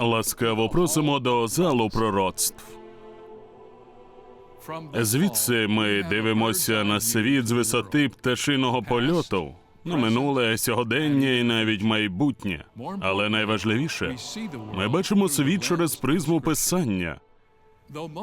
Ласкаво просимо до залу пророцтв. Звідси ми дивимося на світ з висоти пташиного польоту, на минуле, сьогодення і навіть майбутнє. Але найважливіше, ми бачимо світ через призму писання.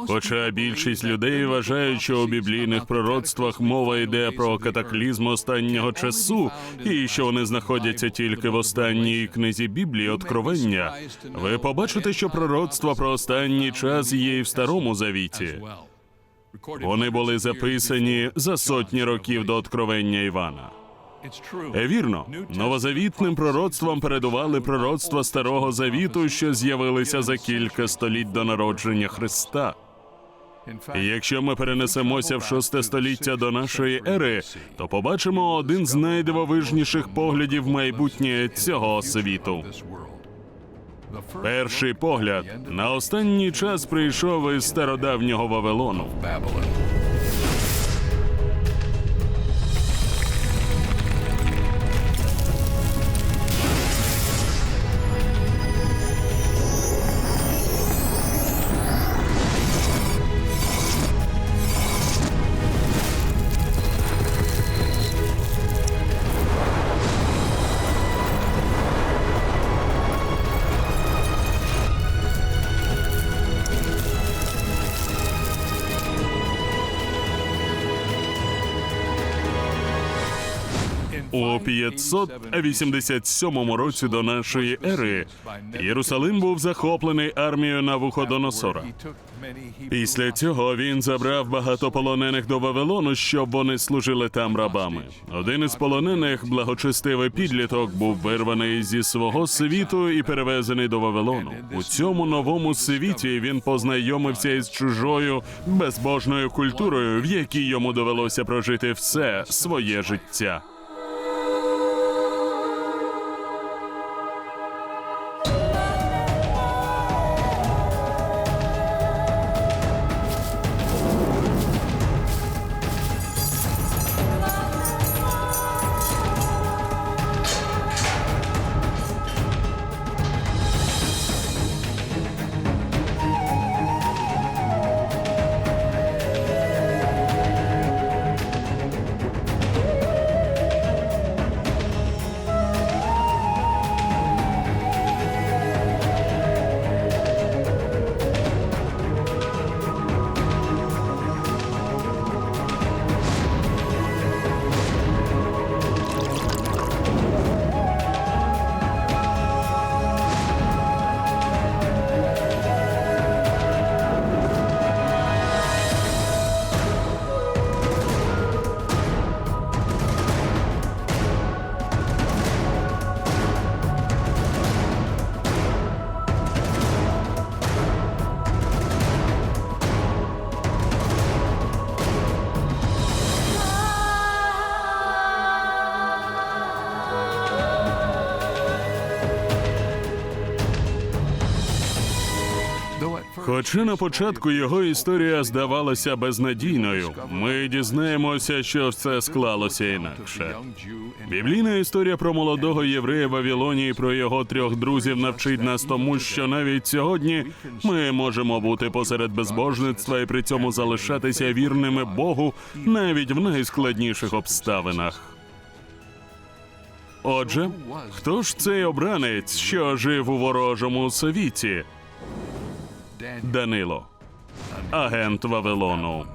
Хоча більшість людей вважають, що у біблійних пророцтвах мова йде про катаклізм останнього часу, і що вони знаходяться тільки в останній книзі Біблії Откровення, ви побачите, що пророцтва про останній час є і в старому завіті. Вони були записані за сотні років до откровення Івана. Е, Вірно, новозавітним пророцтвам передували пророцтва старого завіту, що з'явилися за кілька століть до народження Христа. І якщо ми перенесемося в шосте століття до нашої ери, то побачимо один з найдивовижніших поглядів майбутнє цього світу. Перший погляд на останній час прийшов із стародавнього Вавилону. У 587 році до нашої ери Єрусалим був захоплений армією Навуходоносора. Після цього він забрав багато полонених до Вавилону, щоб вони служили там рабами. Один із полонених, благочестивий підліток, був вирваний зі свого світу і перевезений до Вавилону. У цьому новому світі він познайомився із чужою безбожною культурою, в якій йому довелося прожити все своє життя. Хоча на початку його історія здавалася безнадійною, ми дізнаємося, що все склалося інакше. Біблійна історія про молодого єврея в Вавилоні і про його трьох друзів навчить нас тому, що навіть сьогодні ми можемо бути посеред безбожництва і при цьому залишатися вірними Богу навіть в найскладніших обставинах. Отже, хто ж цей обранець, що жив у ворожому світі? Данило, агент Вавилону.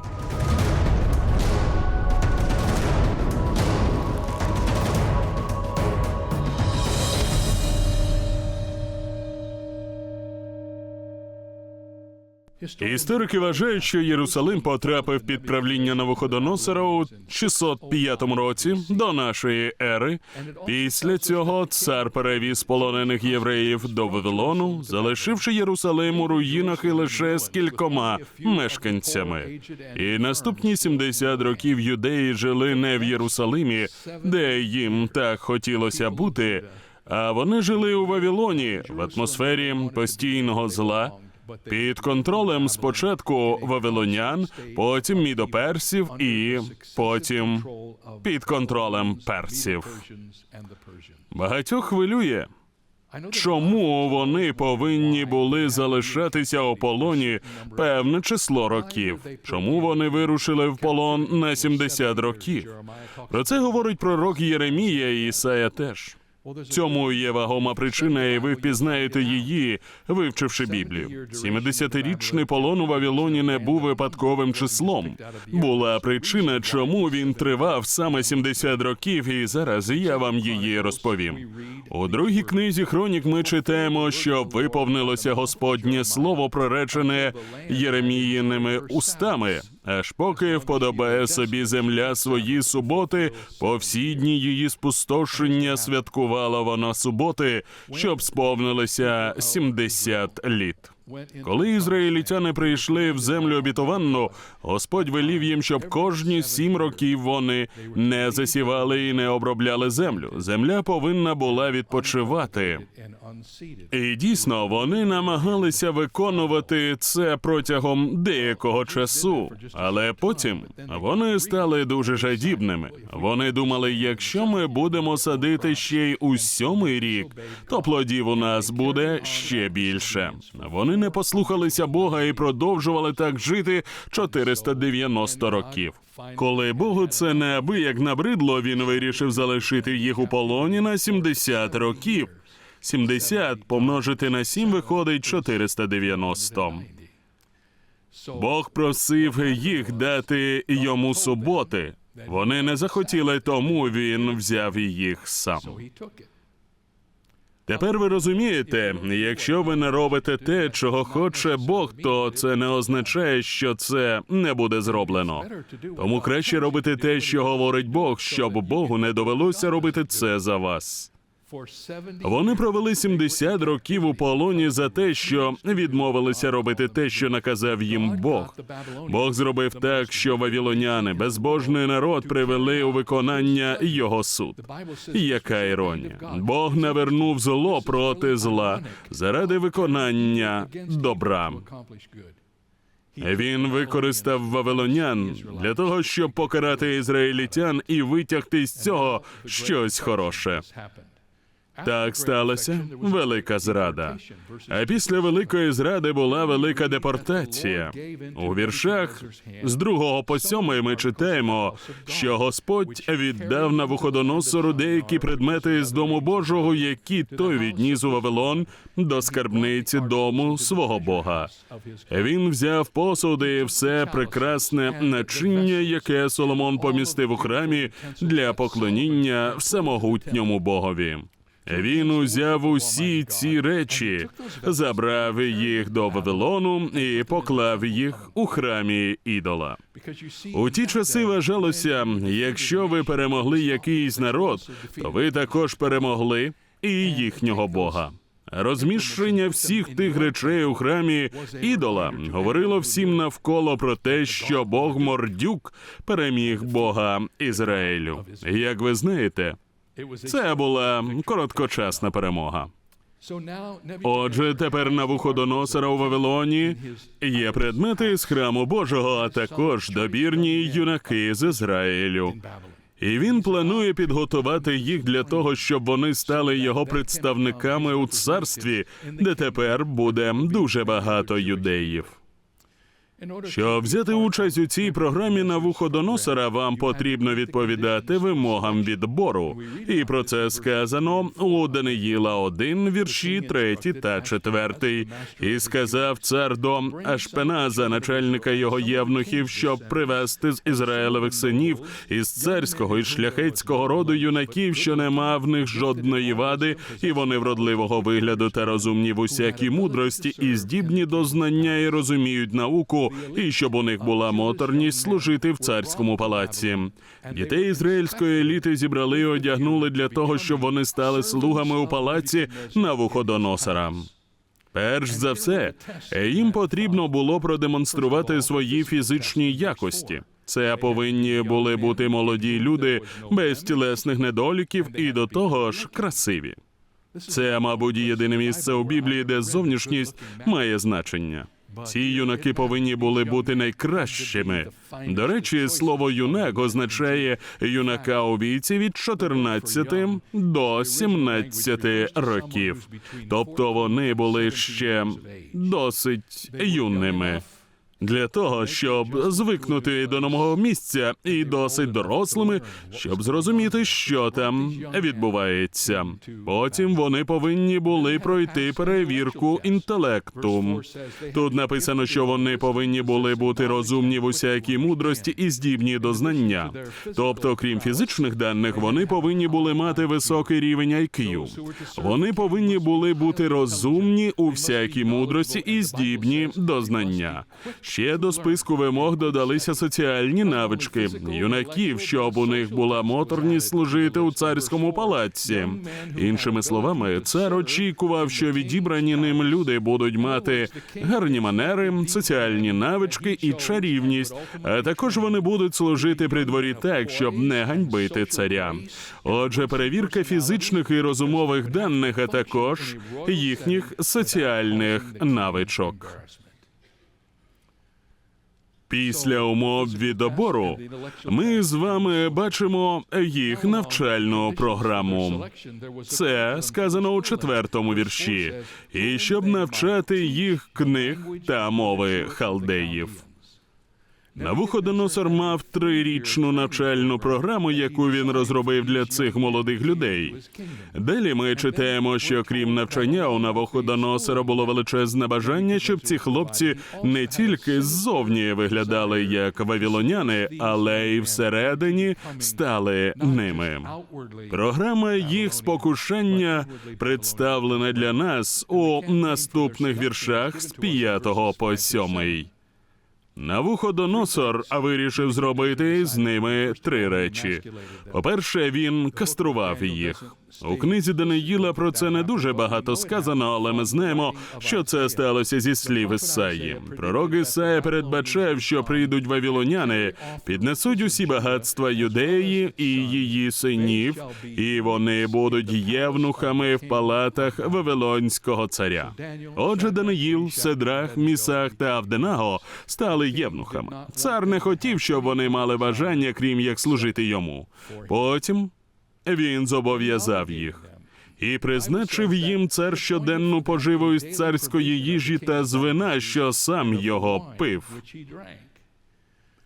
Історики вважають, що Єрусалим потрапив під правління Навуходоносора у 605 році до нашої ери. Після цього цар перевіз полонених євреїв до Вавилону, залишивши Єрусалим у руїнах і лише з кількома мешканцями. І наступні 70 років юдеї жили не в Єрусалимі, де їм так хотілося бути. А вони жили у Вавилоні в атмосфері постійного зла, під контролем спочатку вавилонян, потім мідоперсів і потім під контролем персів. Багатьох хвилює, Чому вони повинні були залишатися у полоні певне число років? Чому вони вирушили в полон на 70 років? Про це говорить пророк Єремія і Ісая теж. Цьому є вагома причина, і ви впізнаєте її, вивчивши Біблію. 70-річний полон у Вавилоні не був випадковим числом. Була причина, чому він тривав саме 70 років, і зараз я вам її розповім. У другій книзі Хронік ми читаємо, що виповнилося Господнє слово, проречене Єреміїними устами. Аж поки вподобає собі земля свої суботи, по всі дні її спустошення святкувала вона суботи, щоб сповнилося 70 літ. Коли ізраїльтяни прийшли в землю обітованну, Господь велів їм, щоб кожні сім років вони не засівали і не обробляли землю. Земля повинна була відпочивати. І дійсно вони намагалися виконувати це протягом деякого часу, але потім вони стали дуже жадібними. Вони думали, якщо ми будемо садити ще й у сьомий рік, то плодів у нас буде ще більше. Вони не послухалися Бога і продовжували так жити 490 років. Коли Богу це неабияк набридло, він вирішив залишити їх у полоні на 70 років. 70 помножити на 7 виходить 490. Бог просив їх дати йому суботи. Вони не захотіли, тому він взяв їх сам. Тепер ви розумієте, якщо ви не робите те, чого хоче Бог, то це не означає, що це не буде зроблено. Тому краще робити те, що говорить Бог, щоб Богу не довелося робити це за вас. Вони провели 70 років у полоні за те, що відмовилися робити те, що наказав їм Бог. Бог зробив так, що вавілоняни, безбожний народ, привели у виконання його суд. Яка іронія? Бог навернув зло проти зла заради виконання добра. Він використав вавилонян для того, щоб покарати ізраїлітян і витягти з цього щось хороше. Так сталося велика зрада. А після великої зради була велика депортація. У віршах з другого по сьомий ми читаємо, що Господь віддав на вуходоносору деякі предмети з дому Божого, які той відніс у Вавилон до скарбниці дому свого Бога. Він взяв посуди і все прекрасне начиння, яке Соломон помістив у храмі для поклоніння всемогутньому Богові. Він узяв усі ці речі, забрав їх до Вавилону і поклав їх у храмі ідола. У ті часи вважалося, якщо ви перемогли якийсь народ, то ви також перемогли і їхнього Бога. Розміщення всіх тих речей у храмі ідола говорило всім навколо про те, що Бог мордюк переміг Бога Ізраїлю. Як ви знаєте, це була короткочасна перемога. Отже, тепер на вуходоносора у Вавилоні є предмети з храму Божого, а також добірні юнаки з Ізраїлю. І він планує підготувати їх для того, щоб вони стали його представниками у царстві, де тепер буде дуже багато юдеїв. Щоб взяти участь у цій програмі на вуходоносора, вам потрібно відповідати вимогам відбору. І про це сказано у Даниїла 1, вірші 3 та 4. І сказав цар до Ашпеназа, начальника його євнухів, щоб привести з Ізраїлевих синів із царського і шляхетського роду юнаків, що нема в них жодної вади, і вони вродливого вигляду та розумні в усякій мудрості, і здібні до знання і розуміють науку і щоб у них була моторність служити в царському палаці. Дітей ізраїльської еліти зібрали і одягнули для того, щоб вони стали слугами у палаці на вуходоносора. Перш за все, їм потрібно було продемонструвати свої фізичні якості. Це повинні були бути молоді люди без тілесних недоліків і до того ж красиві. Це, мабуть, єдине місце у Біблії, де зовнішність має значення. Ці юнаки повинні були бути найкращими. До речі, слово юнак означає юнака у віці від 14 до 17 років. Тобто вони були ще досить юними. Для того, щоб звикнути до нового місця і досить дорослими, щоб зрозуміти, що там відбувається. Потім вони повинні були пройти перевірку інтелекту. Тут написано, що вони повинні були бути розумні в усякій мудрості і здібні до знання. Тобто, крім фізичних даних, вони повинні були мати високий рівень IQ. Вони повинні були бути розумні у всякій мудрості і здібні до знання. Ще до списку вимог додалися соціальні навички юнаків, щоб у них була моторність служити у царському палаці. Іншими словами, цар очікував, що відібрані ним люди будуть мати гарні манери, соціальні навички і чарівність. А також вони будуть служити при дворі так, щоб не ганьбити царя. Отже, перевірка фізичних і розумових даних, а також їхніх соціальних навичок. Після умов відбору ми з вами бачимо їх навчальну програму. Це сказано у четвертому вірші, і щоб навчати їх книг та мови халдеїв. Навуходоносор мав трирічну навчальну програму, яку він розробив для цих молодих людей. Далі ми читаємо, що крім навчання у Навуходоносора було величезне бажання, щоб ці хлопці не тільки ззовні виглядали як вавілоняни, але й всередині стали ними. Програма їх спокушання представлена для нас у наступних віршах з 5 по 7. Навуходоносор вирішив зробити з ними три речі. По-перше, він кастрував їх. У книзі Даниїла про це не дуже багато сказано, але ми знаємо, що це сталося зі слів Ісаї. Пророк Ісая передбачав, що прийдуть вавілоняни, піднесуть усі багатства юдеї і її синів, і вони будуть євнухами в палатах Вавилонського царя. Отже, Даниїл, Седрах, Місах та Авденаго стали євнухами. Цар не хотів, щоб вони мали бажання, крім як служити йому. Потім він зобов'язав їх. І призначив їм цар щоденну поживу із царської їжі та з вина, що сам його пив.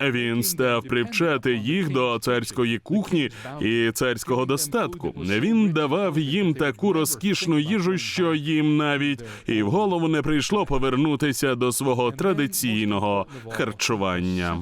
Він став привчати їх до царської кухні і царського достатку. Він давав їм таку розкішну їжу, що їм навіть і в голову не прийшло повернутися до свого традиційного харчування.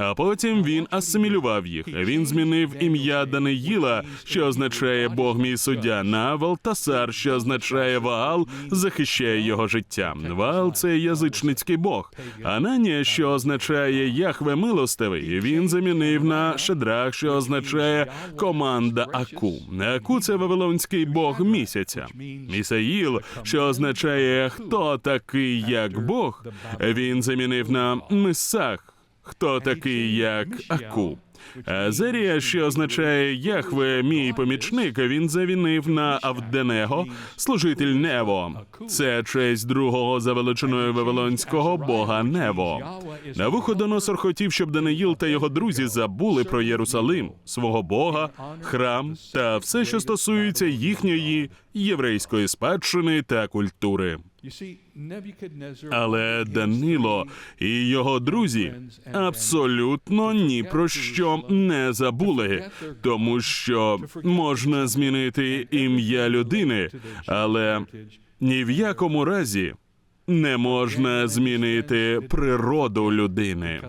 А потім він асимілював їх. Він змінив ім'я Даниїла, що означає Бог мій суддя, на Валтасар, що означає Ваал, захищає його життя. Ваал це язичницький Бог. Ананія, що означає Яхве милостивий. Він замінив на Шедрах, що означає команда Аку. Аку це вавилонський Бог місяця. Місаїл, що означає хто такий як Бог. Він замінив на Мисах хто такий як Аку. Азерія, що означає Яхве, мій помічник, він завінив на Авденего, служитель Нево. Це честь другого за величиною вавилонського бога Нево. Навуходоносор хотів, щоб Даниїл та його друзі забули про Єрусалим, свого бога, храм та все, що стосується їхньої єврейської спадщини та культури. Але Данило і його друзі абсолютно ні про що не забули, тому що можна змінити ім'я людини, але ні в якому разі не можна змінити природу людини.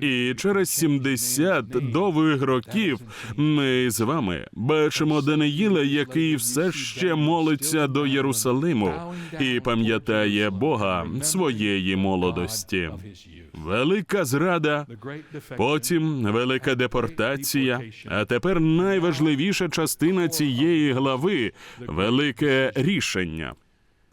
І через 70 довгих років ми з вами бачимо Даниїла, який все ще молиться до Єрусалиму і пам'ятає Бога своєї молодості. Велика зрада, потім велика депортація. А тепер найважливіша частина цієї глави велике рішення.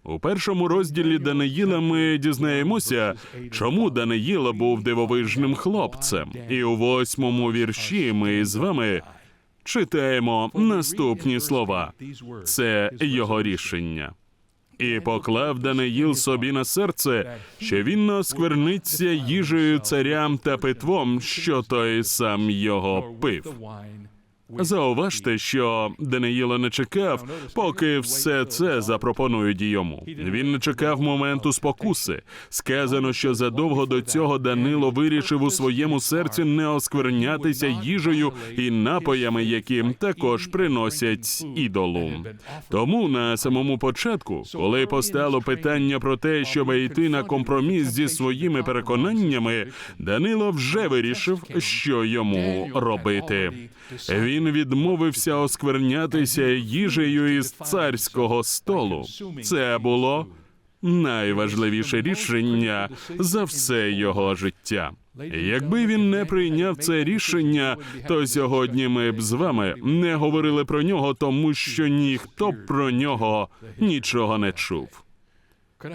У першому розділі Даниїла ми дізнаємося, чому Даниїла був дивовижним хлопцем. І у восьмому вірші ми з вами читаємо наступні слова. Це його рішення. І поклав Даниїл собі на серце, що він не їжею царям та питвом, що той сам його пив. Зауважте, що Даниїло не чекав, поки все це запропонують йому. Він не чекав моменту спокуси. Сказано, що задовго до цього Данило вирішив у своєму серці не осквернятися їжею і напоями, які також приносять ідолу. Тому на самому початку, коли постало питання про те, щоб йти на компроміс зі своїми переконаннями, Данило вже вирішив, що йому робити. Він відмовився осквернятися їжею із царського столу. Це було найважливіше рішення за все його життя. Якби він не прийняв це рішення, то сьогодні ми б з вами не говорили про нього, тому що ніхто про нього нічого не чув.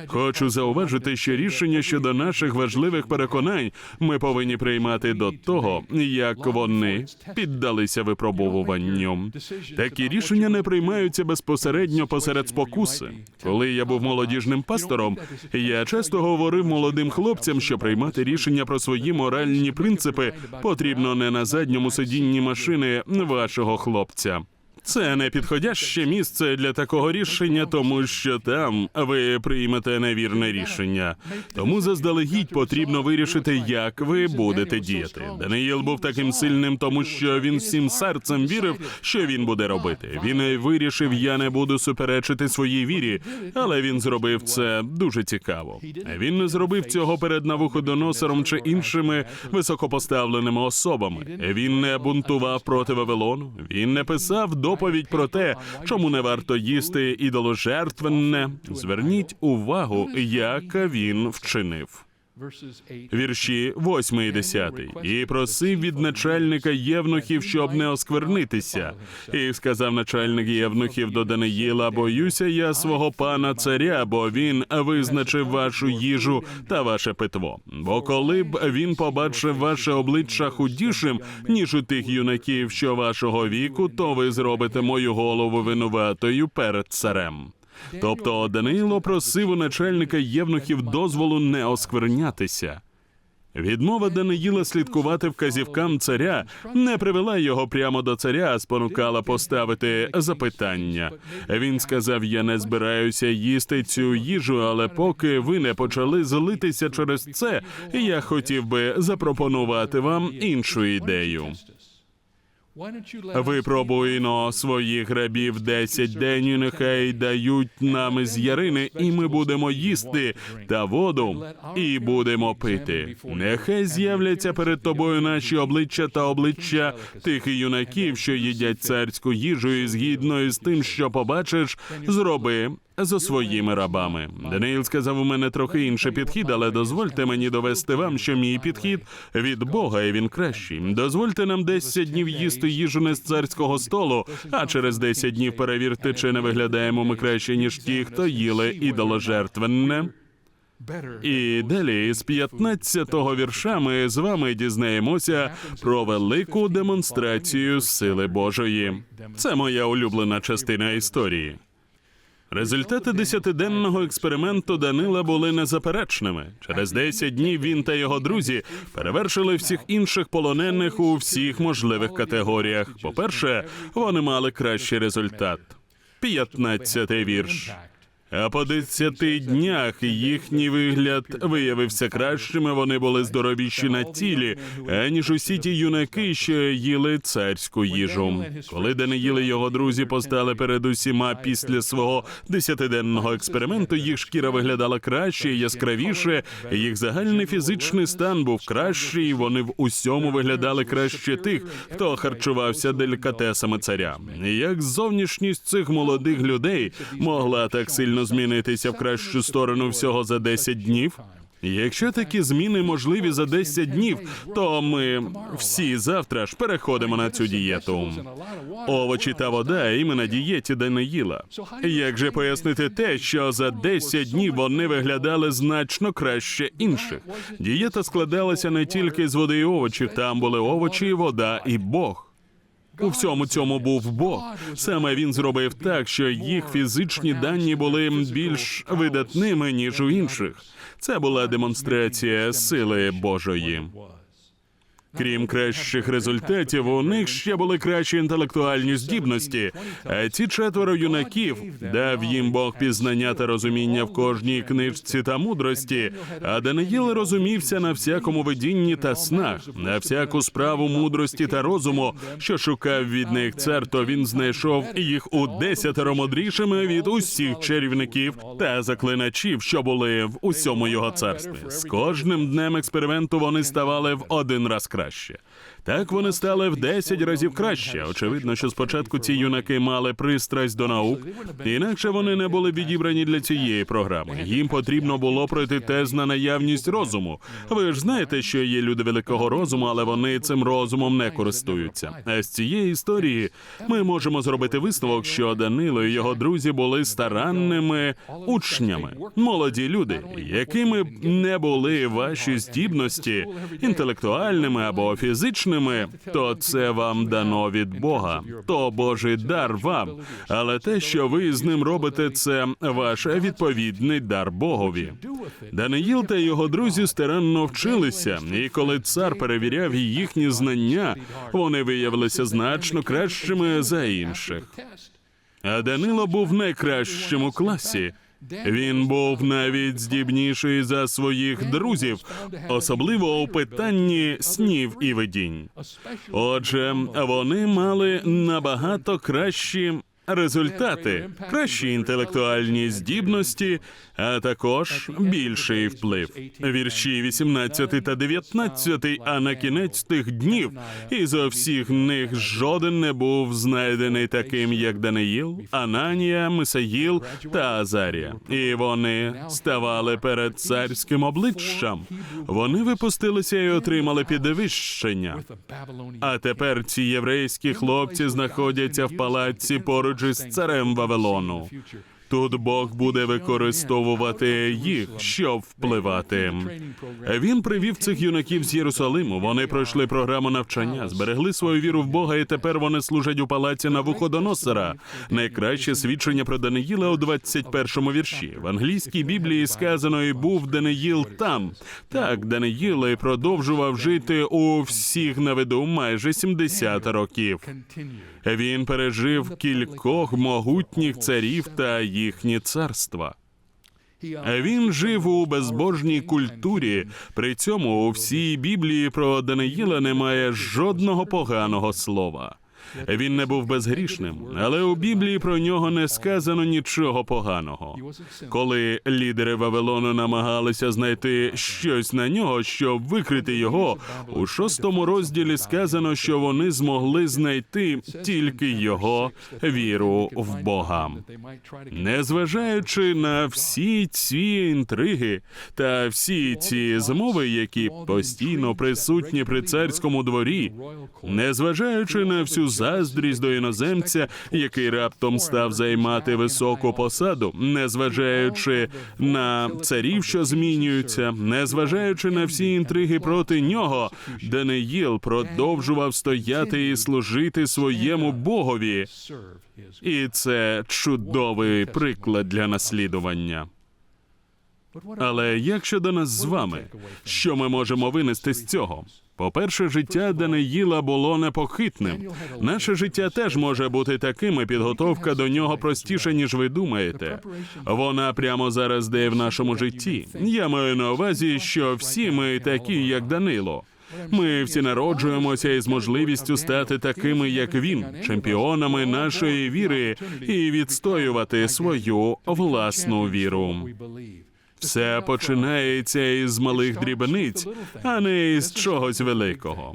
Хочу зауважити, що рішення щодо наших важливих переконань ми повинні приймати до того, як вони піддалися випробовуванню. Такі рішення не приймаються безпосередньо посеред спокуси. Коли я був молодіжним пастором, я часто говорив молодим хлопцям, що приймати рішення про свої моральні принципи потрібно не на задньому сидінні машини вашого хлопця. Це не підходяще місце для такого рішення, тому що там ви приймете невірне рішення. Тому заздалегідь потрібно вирішити, як ви будете діяти. Даниїл був таким сильним, тому що він всім серцем вірив, що він буде робити. Він вирішив, я не буду суперечити своїй вірі, але він зробив це дуже цікаво. Він не зробив цього перед Навуходоносором чи іншими високопоставленими особами. Він не бунтував проти Вавилону. Він не писав доповідь про те, чому не варто їсти ідоложертвенне. Зверніть увагу, як він вчинив. Вірші 8 і 10. І просив від начальника євнухів, щоб не осквернитися. І сказав начальник євнухів до Даниїла: Боюся я свого пана царя, бо він визначив вашу їжу та ваше питво. Бо коли б він побачив ваше обличчя худішим, ніж у тих юнаків, що вашого віку, то ви зробите мою голову винуватою перед царем. Тобто Даниїло просив у начальника євнухів дозволу не осквернятися. Відмова Даниїла слідкувати вказівкам царя не привела його прямо до царя, а спонукала поставити запитання. Він сказав: Я не збираюся їсти цю їжу, але поки ви не почали злитися через це, я хотів би запропонувати вам іншу ідею. Випробуйно своїх рабів десять день, і нехай дають нам з ярини, і ми будемо їсти та воду, і будемо пити. Нехай з'являться перед тобою наші обличчя та обличчя тих юнаків, що їдять царську їжу, і згідно із тим, що побачиш, зроби. За своїми рабами Даниїл сказав у мене трохи інший підхід, але дозвольте мені довести вам, що мій підхід від Бога, і він кращий. Дозвольте нам 10 днів їсти їжу не з царського столу, а через 10 днів перевірте, чи не виглядаємо ми краще, ніж ті, хто їли ідоложертвенне. І далі з 15-го вірша ми з вами дізнаємося про велику демонстрацію сили Божої. Це моя улюблена частина історії. Результати десятиденного експерименту Данила були незаперечними. Через 10 днів він та його друзі перевершили всіх інших полонених у всіх можливих категоріях. По-перше, вони мали кращий результат. 15-й вірш. А по десяти днях їхній вигляд виявився кращим. і Вони були здоровіші на тілі, аніж усі ті юнаки, що їли царську їжу. Коли Даниїл і його друзі постали перед усіма після свого десятиденного експерименту, їх шкіра виглядала краще, яскравіше. Їх загальний фізичний стан був кращий. Вони в усьому виглядали краще тих, хто харчувався делікатесами царя. Як зовнішність цих молодих людей могла так сильно змінитися в кращу сторону всього за 10 днів? Якщо такі зміни можливі за 10 днів, то ми всі завтра ж переходимо на цю дієту. Овочі та вода, і на дієті Даниїла. Як же пояснити те, що за 10 днів вони виглядали значно краще інших? Дієта складалася не тільки з води і овочів, там були овочі, вода і Бог. У всьому цьому був Бог. Саме він зробив так, що їх фізичні дані були більш видатними ніж у інших. Це була демонстрація сили Божої. Крім кращих результатів, у них ще були кращі інтелектуальні здібності. А ці четверо юнаків дав їм Бог пізнання та розуміння в кожній книжці та мудрості. А Даниїл розумівся на всякому видінні та снах, на всяку справу мудрості та розуму, що шукав від них цар, то він знайшов їх у десятеро мудрішими від усіх чарівників та заклиначів, що були в усьому його царстві. З кожним днем експерименту вони ставали в один раз краще краще. Так вони стали в 10 разів краще. Очевидно, що спочатку ці юнаки мали пристрасть до наук, інакше вони не були відібрані для цієї програми. Їм потрібно було пройти тест на наявність розуму. Ви ж знаєте, що є люди великого розуму, але вони цим розумом не користуються. А з цієї історії ми можемо зробити висновок, що Данило і його друзі були старанними учнями, молоді люди, якими б не були ваші здібності інтелектуальними або фізичними, то це вам дано від Бога. То Божий дар вам. Але те, що ви з ним робите, це ваш відповідний дар Богові. Даниїл та його друзі старанно вчилися, і коли цар перевіряв їхні знання, вони виявилися значно кращими за інших. А Данило був найкращим у класі. Він був навіть здібніший за своїх друзів, особливо у питанні снів і видінь. Отже, вони мали набагато кращі результати, кращі інтелектуальні здібності, а також більший вплив. Вірші 18 та 19, а на кінець тих днів із всіх них жоден не був знайдений таким, як Даниїл, Ананія, Мисаїл та Азарія. І вони ставали перед царським обличчям. Вони випустилися і отримали підвищення. А тепер ці єврейські хлопці знаходяться в палаці поруч із царем Вавилону. Тут Бог буде використовувати їх, щоб впливати. Він привів цих юнаків з Єрусалиму. Вони пройшли програму навчання, зберегли свою віру в Бога, і тепер вони служать у палаці на Вуходоносора. Найкраще свідчення про Даниїла у 21-му вірші. В англійській біблії сказано і був Даниїл там. Так, Даниїл і продовжував жити у всіх на виду майже 70 років. Він пережив кількох могутніх царів та їхні царства. Він жив у безбожній культурі. При цьому у всій Біблії про Даниїла немає жодного поганого слова. Він не був безгрішним, але у Біблії про нього не сказано нічого поганого. Коли лідери Вавилону намагалися знайти щось на нього, щоб викрити його, у шостому розділі сказано, що вони змогли знайти тільки його віру в Бога. Незважаючи на всі ці інтриги та всі ці змови, які постійно присутні при царському дворі, незважаючи на всю заздрість до іноземця, який раптом став займати високу посаду, незважаючи на царів, що змінюються, незважаючи на всі інтриги проти нього, Даниїл продовжував стояти і служити своєму Богові. І це чудовий приклад для наслідування. Але як щодо нас з вами, що ми можемо винести з цього? По-перше, життя Даниїла було непохитним. Наше життя теж може бути таким, і підготовка до нього простіша, ніж ви думаєте. Вона прямо зараз де в нашому житті. Я маю на увазі, що всі ми такі, як Данило. Ми всі народжуємося із можливістю стати такими, як він, чемпіонами нашої віри, і відстоювати свою власну віру. Все починається із малих дрібниць, а не із чогось великого.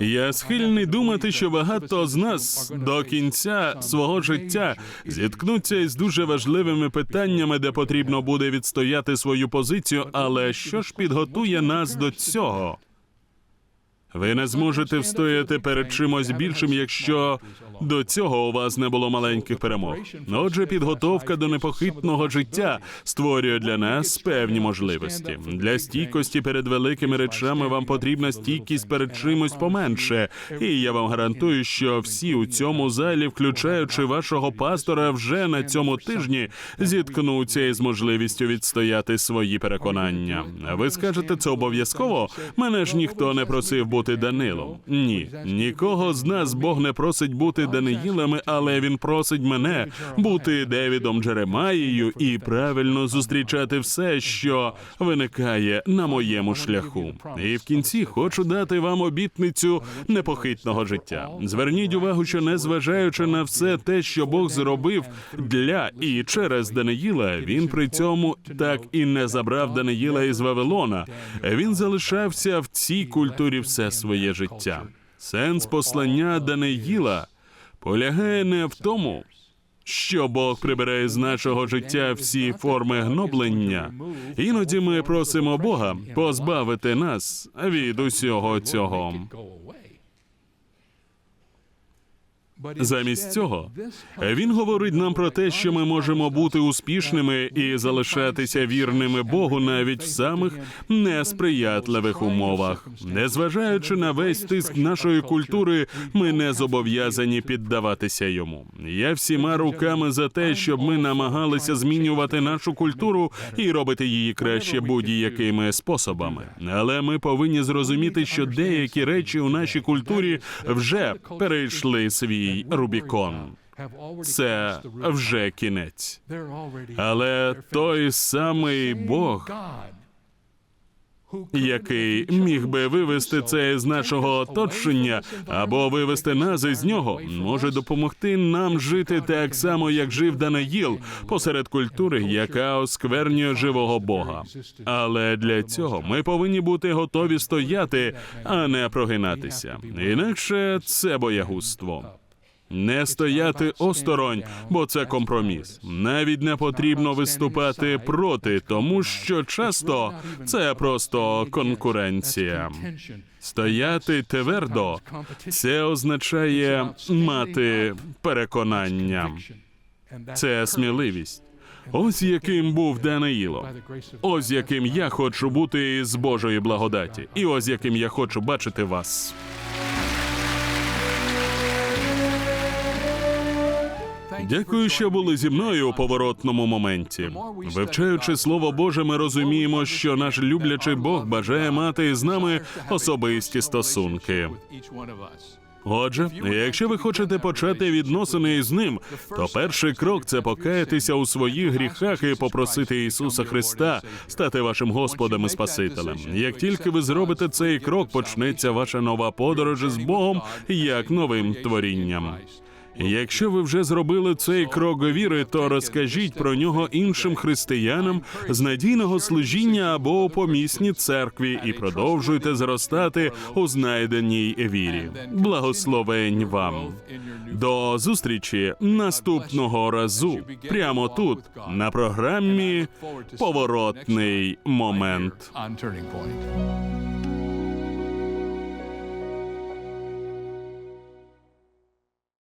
Я схильний думати, що багато з нас до кінця свого життя зіткнуться із дуже важливими питаннями, де потрібно буде відстояти свою позицію. Але що ж підготує нас до цього? Ви не зможете встояти перед чимось більшим, якщо До цього у вас не було маленьких перемог. Отже, підготовка до непохитного життя створює для нас певні можливості. Для стійкості перед великими речами вам потрібна стійкість перед чимось поменше. І я вам гарантую, що всі у цьому залі, включаючи вашого пастора, вже на цьому тижні зіткнуться із можливістю відстояти свої переконання. Ви скажете це обов'язково? Мене ж ніхто не просив бути Данилом. Ні, нікого з нас Бог не просить бути Даниїлами, але він просить мене бути Девідом Джеремаєю і правильно зустрічати все, що виникає на моєму шляху. І в кінці хочу дати вам обітницю непохитного життя. Зверніть увагу, що незважаючи на все те, що Бог зробив для і через Даниїла, він при цьому так і не забрав Даниїла із Вавилона. Він залишався в цій культурі все своє життя. Сенс послання Даниїла полягає не в тому, що Бог прибирає з нашого життя всі форми гноблення. Іноді ми просимо Бога позбавити нас від усього цього. Замість цього він говорить нам про те, що ми можемо бути успішними і залишатися вірними Богу навіть в самих несприятливих умовах. Незважаючи на весь тиск нашої культури, ми не зобов'язані піддаватися йому. Я всіма руками за те, щоб ми намагалися змінювати нашу культуру і робити її краще будь-якими способами. Але ми повинні зрозуміти, що деякі речі у нашій культурі вже перейшли свій Рубікон. Це вже кінець. Але той самий Бог, який міг би вивести це з нашого оточення або вивести нас із нього, може допомогти нам жити так само, як жив Данаїл, посеред культури, яка осквернює живого Бога. Але для цього ми повинні бути готові стояти, а не прогинатися. Інакше це боягузтво. Не стояти осторонь, бо це компроміс. Навіть не потрібно виступати проти, тому що часто це просто конкуренція. Стояти твердо це означає мати переконання. Це сміливість. Ось яким був Даниїло. Ось яким я хочу бути з Божої благодаті, і ось яким я хочу бачити вас. Дякую, що були зі мною у поворотному моменті. Вивчаючи слово Боже, ми розуміємо, що наш люблячий Бог бажає мати з нами особисті стосунки. Отже, якщо ви хочете почати відносини із ним, то перший крок це покаятися у своїх гріхах і попросити Ісуса Христа стати вашим Господом і Спасителем. Як тільки ви зробите цей крок, почнеться ваша нова подорож з Богом як новим творінням. Якщо ви вже зробили цей крок віри, то розкажіть про нього іншим християнам з надійного служіння або у помісній церкві і продовжуйте зростати у знайденій вірі. Благословень вам до зустрічі наступного разу, прямо тут, на програмі Поворотний момент.